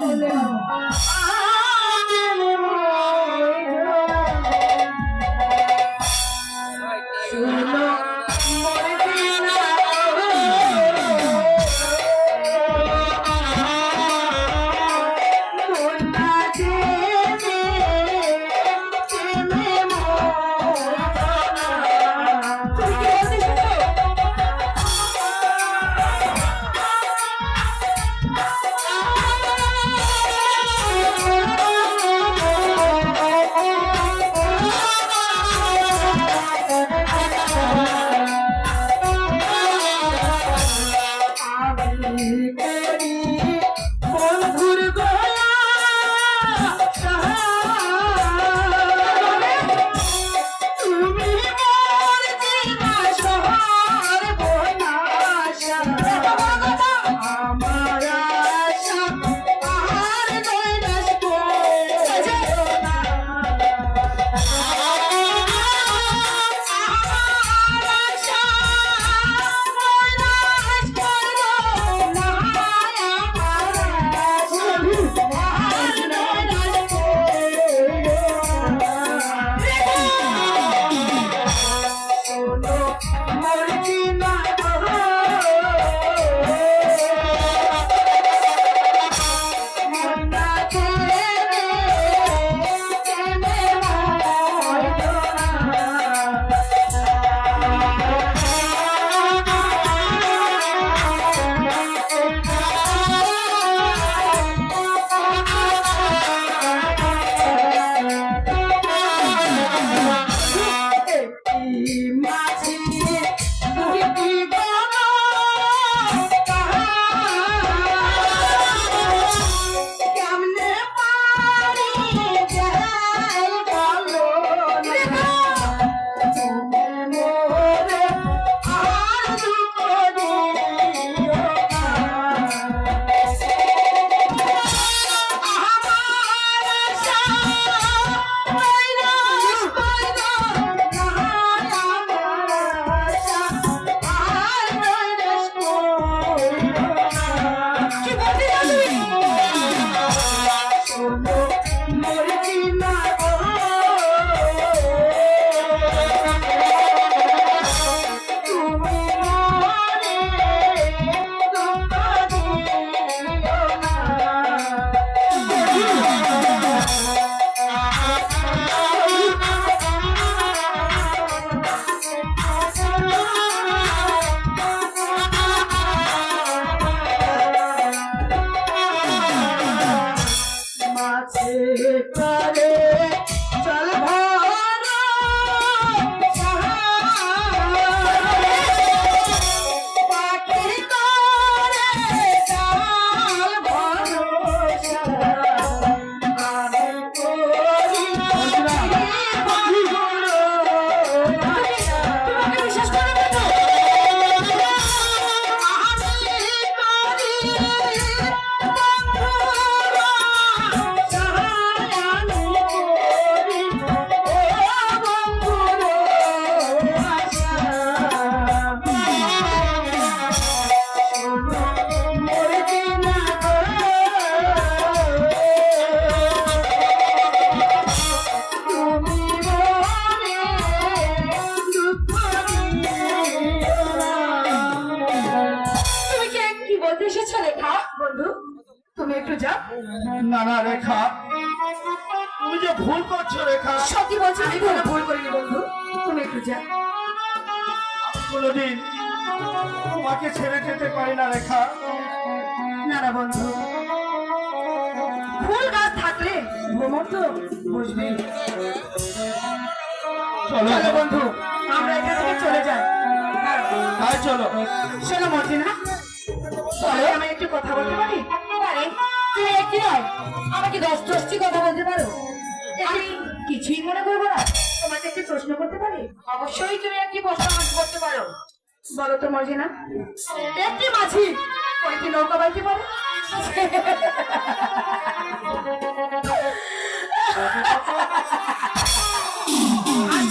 あり。একটু যাও না না রেখা। তুমি যে ভুল করছ রেখা। সত্যি বলছি আমি কোনো ভুল করিনি বন্ধু। তুমি একটু যাও। কোনোদিন তোমাকে ছেড়ে যেতে পারি না রেখা। না না বন্ধু ফুল গাছ থাকলে ভ্রমণ তো বুঝবি চলো। চলো বন্ধু আমরা এখান থেকে চলে যাই। তাই চলো। শোনো মর্জিনা চলো। আমি একটু কথা বলতে পারি? আমি কিছুই মনে করব না। তোমাকে একটি প্রশ্ন করতে পারি? অবশ্যই তুমি একটি প্রশ্ন করতে পারো।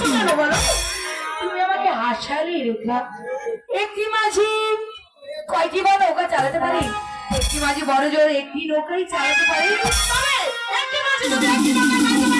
বলো বলো? তুমি আমাকে হাসালি রেখা একটি মাঝি। কয়টি বা নৌকা চালাতে পারি? একটি মাঝে বড় জোর একটি নৌকাই চালাতে পারে তবে একটি মাঝে